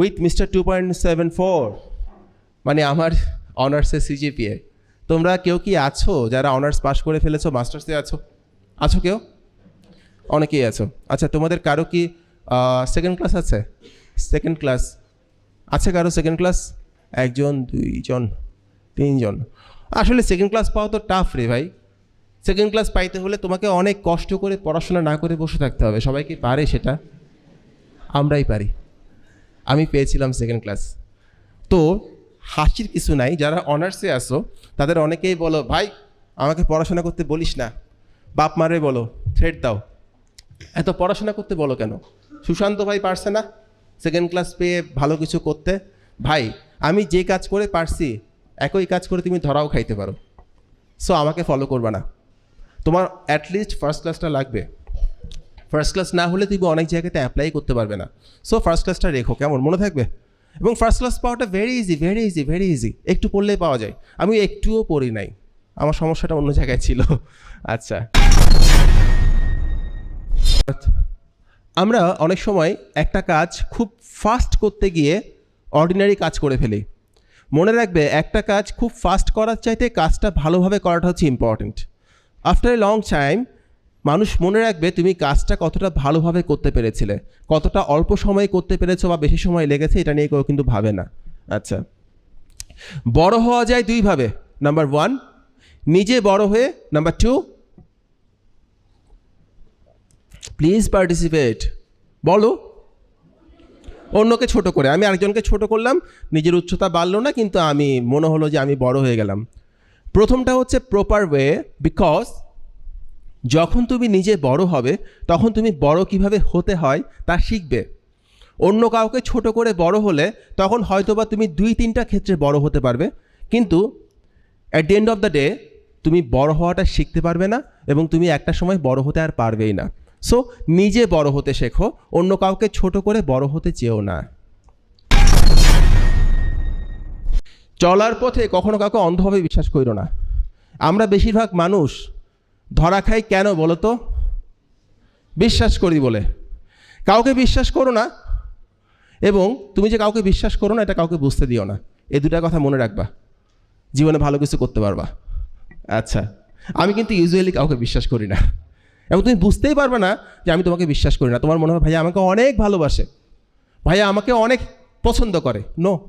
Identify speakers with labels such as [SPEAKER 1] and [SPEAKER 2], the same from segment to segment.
[SPEAKER 1] With mister two point seven four মানে আমার অনার্সের সিজিপিএ তোমরা কেউ কি আছো? যারা অনার্স পাস করে ফেলেছো মাস্টার্সে আছো? আছো কেউ? অনেকেই আছো। আচ্ছা তোমাদের কারও কি সেকেন্ড ক্লাস আছে? সেকেন্ড ক্লাস আছে কারও সেকেন্ড ক্লাস একজন, দুইজন, তিনজন। আসলে সেকেন্ড ক্লাস পাওয়া তো টাফ রে ভাই। সেকেন্ড ক্লাস পাইতে হলে তোমাকে অনেক কষ্ট করে পড়াশোনা না করে বসে থাকতে হবে। সবাই কি পারে সেটা? আমরাই পারি। আমি পেয়েছিলাম সেকেন্ড ক্লাস তো হাসির কিছু নাই, যারা অনার্সে আসো তাদের অনেকেই বলো, ভাই, আমাকে পড়াশোনা করতে বলিস না। বাপ মারে বলো, থ্রেড দাও। এত পড়াশোনা করতে বলো কেন? সুশান্ত ভাই পারছে না সেকেন্ড ক্লাস পেয়ে ভালো কিছু করতে। ভাই, আমি যে কাজ করে পারছি, একই কাজ করে তুমি ধরাও খাইতে পারো। সো আমাকে ফলো করবা না। তোমার অ্যাটলিস্ট ফার্স্ট ক্লাসটা লাগবে। ফার্স্ট ক্লাস না হলে তুমি অনেক জায়গাতে অ্যাপ্লাই করতে পারবে না। সো ফার্স্ট ক্লাসটা রেখো, কেমন? মনে থাকবে? এবং ফার্স্ট ক্লাস পাওয়াটা very easy very easy very easy একটু পড়লেই পাওয়া যায়। আমি একটুও পড়ি নাই। আমার সমস্যাটা অন্য জায়গায় ছিল। আচ্ছা। আমরা অনেক সময় একটা কাজ খুব ফাস্ট করতে গিয়ে অর্ডিনারি কাজ করে ফেলি। মনে রাখবে, একটা কাজ খুব ফাস্ট করার চাইতে কাজটা ভালোভাবে করাটা হচ্ছে important after a long time মানুষ মনে রাখবে তুমি কাজটা কতটা ভালোভাবে করতে পেরেছিলে। কতটা অল্প সময়ে করতে পেরেছ বা বেশি সময় লেগেছে, এটা নিয়ে কেউ কিন্তু ভাবে না। আচ্ছা। বড় হওয়া যায় দুইভাবে নাম্বার ওয়ান, নিজে বড় হয়ে। নাম্বার টু প্লিজ পার্টিসিপেট বলো। অন্যকে ছোট করে। আমি আরেকজনকে ছোট করলাম, নিজের উচ্চতা বাড়লো না, কিন্তু আমি, মনে হলো যে আমি বড় হয়ে গেলাম। প্রথমটা হচ্ছে প্রপার ওয়ে বিকজ যখন তুমি নিজে বড় হবে, তখন তুমি বড় কীভাবে হতে হয় তা শিখবে। অন্য কাউকে ছোট করে বড় হলে, তখন হয়তোবা তুমি দুই তিনটা ক্ষেত্রে বড় হতে পারবে। কিন্তু at the end of the day তুমি বড় হওয়াটা শিখতে পারবে না এবং তুমি একটা সময় বড় হতে আর পারবেই না। সো নিজে বড় হতে শেখো, অন্য কাউকে ছোট করে বড় হতে চেও না। চলার পথে কখনো কাউকে অন্ধভাবে বিশ্বাস করো না। আমরা বেশিরভাগ মানুষ ধরা খাই কেন বলো তো? বিশ্বাস করি বলে। কাউকে বিশ্বাস করো না এবং তুমি যে কাউকে বিশ্বাস করো না, এটা কাউকে বুঝতে দিও না। এই দুটা কথা মনে রাখবা। জীবনে ভালো কিছু করতে পারবা। আচ্ছা আমি কিন্তু ইউজুয়ালি কাউকে বিশ্বাস করি না। এবং তুমি বুঝতেই পারবে না যে আমি তোমাকে বিশ্বাস করি না। তোমার মনে হয়, ভাইয়া আমাকে অনেক ভালোবাসে। ভাইয়া আমাকে অনেক পছন্দ করে। নো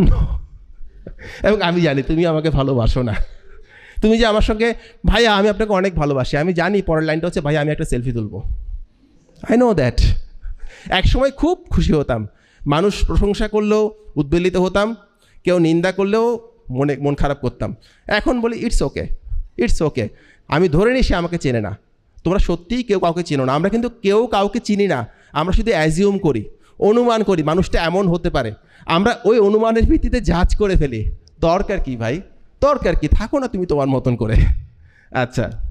[SPEAKER 1] নো এবং আমি জানি তুমি আমাকে ভালোবাসো না। তুমি যে আমার সঙ্গে, ভাইয়া, আমি আপনাকে অনেক ভালোবাসি। আমি জানি পরের লাইনটা হচ্ছে, ভাইয়া, আমি একটা সেলফি তুলবো। আই নো দ্যাট এক সময় খুব খুশি হতাম। মানুষ প্রশংসা করলেও, উদ্বেলিত হতাম। কেউ নিন্দা করলেও মনে, মন খারাপ করতাম। এখন বলি ইটস ওকে ইটস ওকে আমি ধরে নিই, সে আমাকে চেনে না। তোমরা সত্যিই কেউ কাউকে চেনো না। আমরা কিন্তু কেউ কাউকে চিনি না। আমরা শুধু অ্যাজিউম করি, অনুমান করি, মানুষটা এমন হতে পারে। আমরা ওই অনুমানের ভিত্তিতে জাজ করে ফেলি। দরকার কি ভাই? দরকার কি থাকো না তুমি তোমার মতন করে। আচ্ছা।